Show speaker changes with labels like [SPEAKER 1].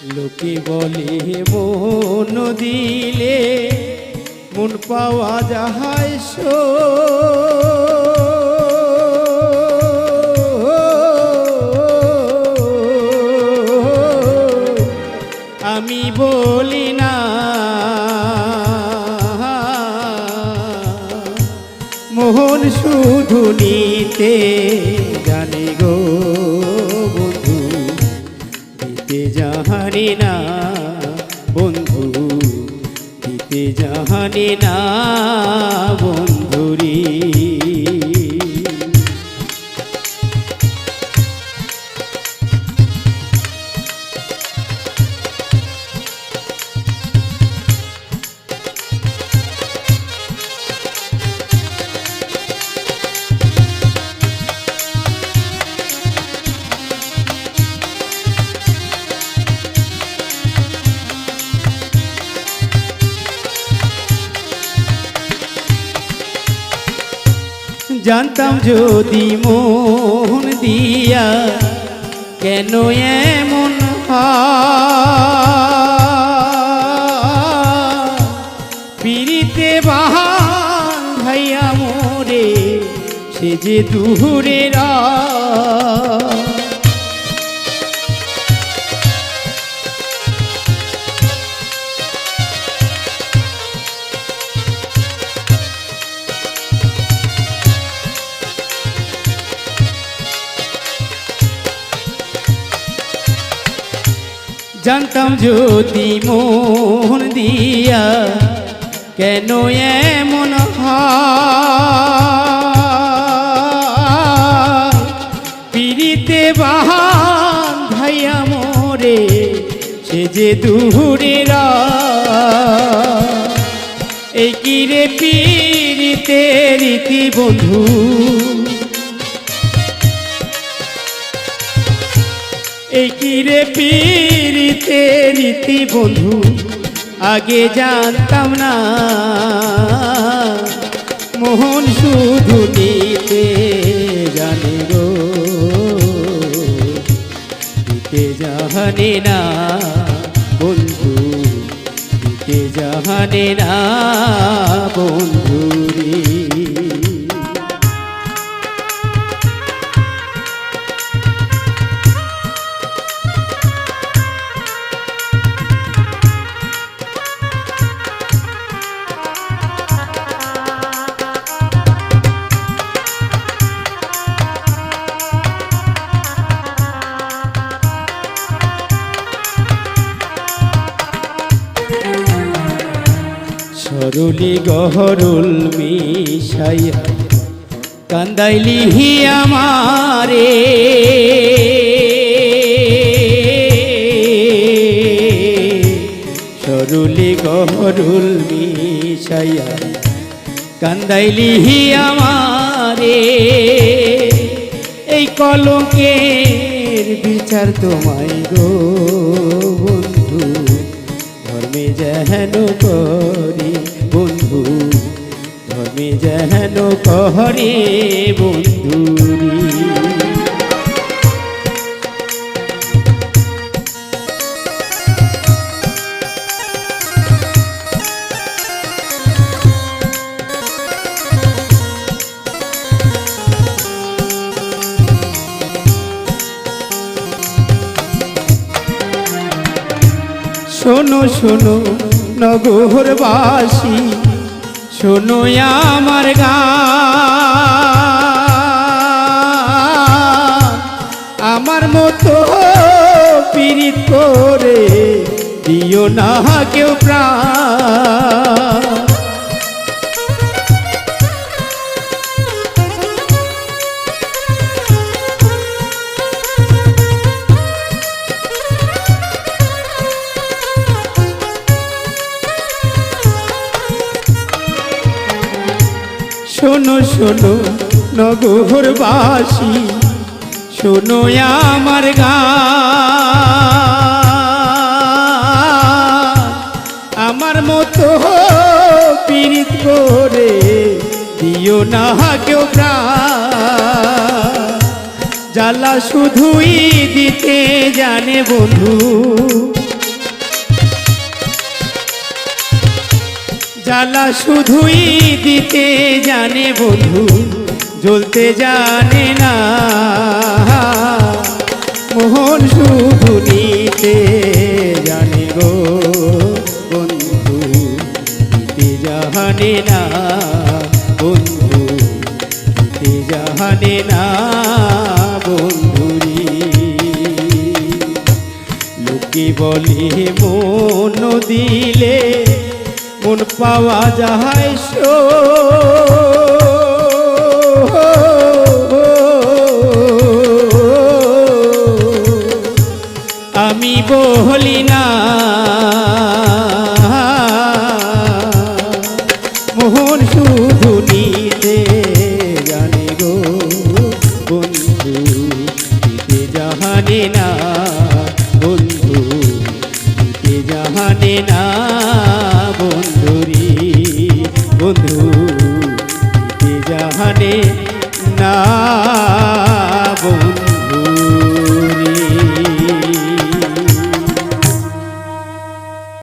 [SPEAKER 1] লোকে বলে মন দিলে মন পাওয়া যাহায় সো। আমি বলি না। মোহন শুধু নিতে জানে গো বন্ধু, দিতে জাহানি না বন্ধু দিতে জাহানি না বন্ধুরি। জানতাম যদি মন দিয়া কেন এমন? পিড়িতে বাহান ভাইয়া মোরে সে যে দূরেরা জানতাম যদি মন দিয়া কেন এমন? পিড়িতে বাহান ভাইয়া মোরে, সে যে দূরেরা এই কিরে পিড়িতে রীতি বন্ধু এই পিরিতে রীতি বন্ধু? আগে জানতাম না। মোহন শুধু নিতে জানে গো। দিতে জাহানে না বন্ধু, দিতে জাহানে না বন্ধুরি সরুলি গহরুল মিশাইয়া কান্দাইলি হি আমারে। সরুলি গহরুল মিশাইয়া কান্দাইলি হি আমারে। এই কলঙ্কের বিচার তোমায় গো ধর্মে যেন করি বন্ধু ধর্মে যেন করি বন্ধুরি। শোনো শোনো নগরবাসী শোনো আমার গান আমার মতো পীড়িত করে দিও না কেউ প্রাণ। শোনো শোনো, নগরবাসী, শোনো আমার গান আমার মতো পীড়িত করে দিও না কেউ জ্বালা শুধুই দিতে জানে বন্ধু। জ্বালা শুধুই দিতে জানে বন্ধু, জ্বলতে জানে না। মোহন শুধু নিতে জানে গো বন্ধু দিতে জানে না বন্ধু দিতে জানে না বন্ধুরি লোকে বলে মন দিলে মন পাওয়া যায় সো। আমি বলি না। বন্ধু